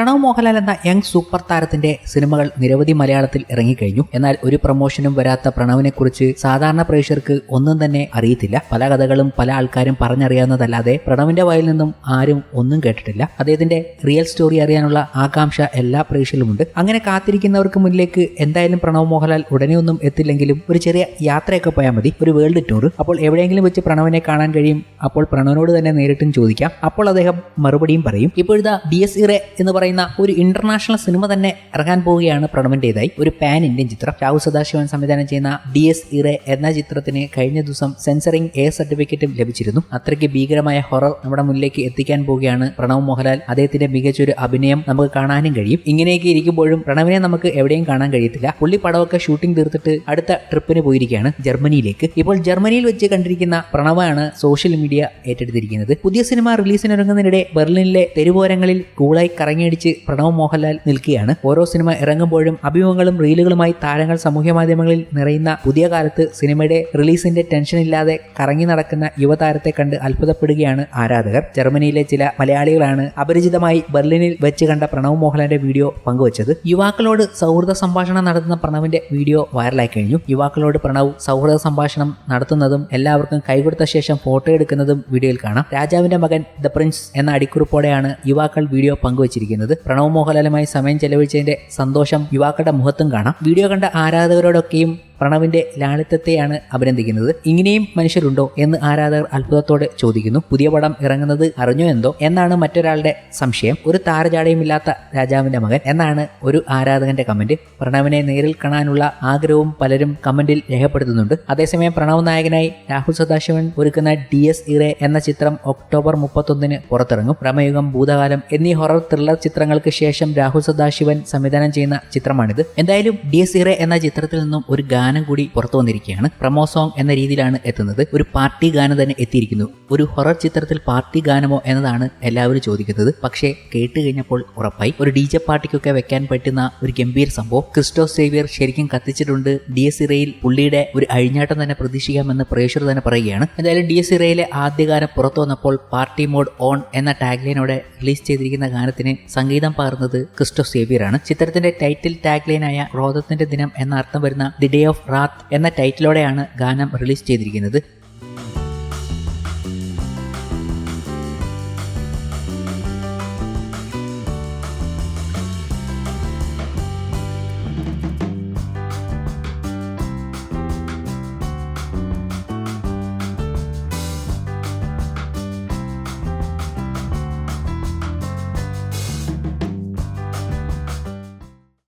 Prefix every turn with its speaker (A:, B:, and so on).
A: പ്രണവ് മോഹൻലാൽ എന്ന young super താരത്തിന്റെ സിനിമകൾ നിരവധി മലയാളത്തിൽ ഇറങ്ങിക്കഴിഞ്ഞു. എന്നാൽ ഒരു പ്രൊമോഷനും വരാത്ത പ്രണവിനെ കുറിച്ച് സാധാരണ പ്രേക്ഷകർക്ക് ഒന്നും തന്നെ അറിയത്തില്ല. പല കഥകളും പല ആൾക്കാരും പറഞ്ഞറിയാവുന്നതല്ലാതെ പ്രണവിന്റെ വായിൽ നിന്നും ആരും ഒന്നും കേട്ടിട്ടില്ല. അദ്ദേഹത്തിന്റെ റിയൽ സ്റ്റോറി അറിയാനുള്ള ആകാംക്ഷ എല്ലാ പ്രേക്ഷകരുമുണ്ട് അങ്ങനെ കാത്തിരിക്കുന്നവർക്ക് മുന്നിലേക്ക് എന്തായാലും പ്രണവ് മോഹൻലാൽ ഉടനെ ഒന്നും എത്തില്ലെങ്കിലും ഒരു ചെറിയ യാത്രയൊക്കെ പോയാൽ മതി. ഒരു വേൾഡ് ടൂർ അപ്പോൾ എവിടെയെങ്കിലും വെച്ച് പ്രണവിനെ കാണാൻ കഴിയും. അപ്പോൾ പ്രണവിനോട് തന്നെ നേരിട്ടും ചോദിക്കാം. അപ്പോൾ അദ്ദേഹം മറുപടിയും പറയും. ഇപ്പോഴത്തെ ഡി എസ് ഇറെ എന്ന് പറയുന്ന ഒരു ഇന്റർനാഷണൽ സിനിമ തന്നെ ഇറങ്ങാൻ പോവുകയാണ് പ്രണവിന്റേതായി ഒരു പാൻ ഇന്ത്യൻ ചിത്രം. രാഹു സദാശിവൻ സംവിധാനം ചെയ്യുന്ന ഡി എസ് ഇറെ എന്ന ചിത്രത്തിന് കഴിഞ്ഞ ദിവസം സെൻസറിംഗ് എ സർട്ടിഫിക്കറ്റും ലഭിച്ചിരുന്നു. അത്രയ്ക്ക് ഭീകരമായ ഹൊറർ നമ്മുടെ മുന്നിലേക്ക് എത്തിക്കാൻ പോവുകയാണ് പ്രണവ് മോഹൻലാൽ. അദ്ദേഹത്തിന്റെ മികച്ചൊരു അഭിനയം നമുക്ക് കാണാനും കഴിയും. ഇങ്ങനെയൊക്കെ ഇരിക്കുമ്പോഴും പ്രണവിനെ നമുക്ക് എവിടെയും കാണാൻ കഴിയത്തില്ല. പുള്ളി പടമൊക്കെ ഷൂട്ടിംഗ് തീർത്തിട്ട് അടുത്ത ട്രിപ്പിന് പോയിരിക്കുകയാണ് ജർമ്മനിയിലേക്ക്. ഇപ്പോൾ ജർമ്മനിയിൽ വെച്ച് കണ്ടിരിക്കുന്ന പ്രണവാണ് സോഷ്യൽ മീഡിയ ഏറ്റെടുത്തിരിക്കുന്നത്. പുതിയ സിനിമ റിലീസിനൊരുങ്ങുന്നതിനിടെ ബെർലിനിലെ തെരുവോരങ്ങളിൽ കൂളായി കറങ്ങിയടിച്ച് പ്രണവ് മോഹൻലാൽ നിൽക്കുകയാണ്. ഓരോ സിനിമ ഇറങ്ങുമ്പോഴും അഭിമുഖങ്ങളും റീലുകളുമായി താരങ്ങൾ സാമൂഹ്യ മാധ്യമങ്ങളിൽ നിറയുന്ന പുതിയ കാലത്ത് സിനിമയുടെ റിലീസിന്റെ ടെൻഷൻ ഇല്ലാതെ കറങ്ങി നടക്കുന്ന യുവതാരത്തെ കണ്ട് അത്ഭുതപ്പെടുകയാണ് ആരാധകർ. ജർമ്മനിയിലെ ചില മലയാളികളാണ് അപരിചിതമായി ബെർലിനിൽ വെച്ച് കണ്ട പ്രണവ് മോഹൻലാലിന്റെ വീഡിയോ പങ്കുവച്ചത്. യുവാക്കളോട് സൗഹൃദ സംഭാഷണം നടത്തുന്ന പ്രണവിന്റെ വീഡിയോ വൈറലായി കഴിഞ്ഞു. യുവാക്കളോട് പ്രണവ് സൗഹൃദ സംഭാഷണം നടത്തുന്നതും എല്ലാവർക്കും കൈകൊടുത്ത ശേഷം ഫോട്ടോ എടുക്കുന്നതും വീഡിയോയിൽ കാണാം. രാജാവിന്റെ മകൻ ദ പ്രിൻസ് എന്ന അടിക്കുറിപ്പോടെയാണ് യുവാക്കൾ വീഡിയോ പങ്കുവച്ചിരിക്കുന്നത്. പ്രണവ് മോഹൻലാലുമായി സമയം ചെലവഴിച്ചതിന്റെ സന്തോഷം യുവാക്കളുടെ മുഖത്തും കാണാം. വീഡിയോ കണ്ട ആരാധകരോടൊക്കെയും പ്രണവിന്റെ ലാളിത്യത്തെയാണ് അഭിനന്ദിക്കുന്നത്. ഇങ്ങനെയും മനുഷ്യരുണ്ടോ എന്ന് ആരാധകർ അത്ഭുതത്തോടെ ചോദിക്കുന്നു. പുതിയ പടം ഇറങ്ങുന്നത് അറിഞ്ഞോ എന്തോ? എന്നാണ് മറ്റൊരാളുടെ സംശയം. ഒരു താരജാടയുമില്ലാത്ത രാജാവിന്റെ മകൻ എന്നാണ് ഒരു ആരാധകന്റെ കമന്റ്. പ്രണവിനെ നേരിൽ കാണാനുള്ള ആഗ്രഹവും പലരും കമന്റിൽ രേഖപ്പെടുത്തുന്നുണ്ട്. അതേസമയം പ്രണവ് നായകനായി രാഹുൽ സദാശിവൻ ഒരുക്കുന്ന ഡി എസ് ഇറെ എന്ന ചിത്രം ഒക്ടോബർ മുപ്പത്തൊന്നിന് പുറത്തിറങ്ങും. പ്രമയുഗം ഭൂതകാലം എന്നീ ഹൊറർ ത്രില്ലർ ചിത്രങ്ങൾക്ക് ശേഷം രാഹുൽ സദാശിവൻ സംവിധാനം ചെയ്യുന്ന ചിത്രമാണിത്. എന്തായാലും ഡി എസ് ഇറെ എന്ന ചിത്രത്തിൽ നിന്നും ഒരു ഗാനം കൂടി പുറത്തു വന്നിരിക്കുകയാണ്. പ്രമോ സോങ് എന്ന രീതിയിലാണ് എത്തുന്നത്. ഒരു പാർട്ടി ഗാനം തന്നെ എത്തിയിരിക്കുന്നു. ഒരു ഹൊറർ ചിത്രത്തിൽ പാർട്ടി ഗാനമോ എന്നതാണ് എല്ലാവരും ചോദിക്കുന്നത്. പക്ഷേ കേട്ട് കഴിഞ്ഞപ്പോൾ ഉറപ്പായി. ഒരു ഡി ജെ പാർട്ടിക്കൊക്കെ വെക്കാൻ പറ്റുന്ന ഒരു ഗംഭീര സംഭവം. ക്രിസ്റ്റോ സേവിയർ ശരിക്കും കത്തിച്ചിട്ടുണ്ട്. ഡി എസ് ഇറയിൽ പുള്ളിയുടെ ഒരു അഴിഞ്ഞാട്ടം തന്നെ പ്രതീക്ഷിക്കാമെന്ന് പ്രേക്ഷകർ തന്നെ പറയുകയാണ്. എന്തായാലും ഡി എസ് ഇറയിലെ ആദ്യ ഗാനം പുറത്തു വന്നപ്പോൾ പാർട്ടി മോഡ് ഓൺ എന്ന ടാഗ്ലൈനോടെ റിലീസ് ചെയ്തിരിക്കുന്ന ഗാനത്തിന് സംഗീതം പകർന്നത് ക്രിസ്റ്റോ സേവിയർ ആണ് ചിത്രത്തിന്റെ ടൈറ്റിൽ ടാഗ്ലൈനായ ക്രോധത്തിന്റെ ദിനം എന്ന അർത്ഥം വരുന്ന ദി ഡേ ഓഫ് റാത്ത് എന്ന ടൈറ്റിലോടെയാണ് ഗാനം റിലീസ് ചെയ്തിരിക്കുന്നത്.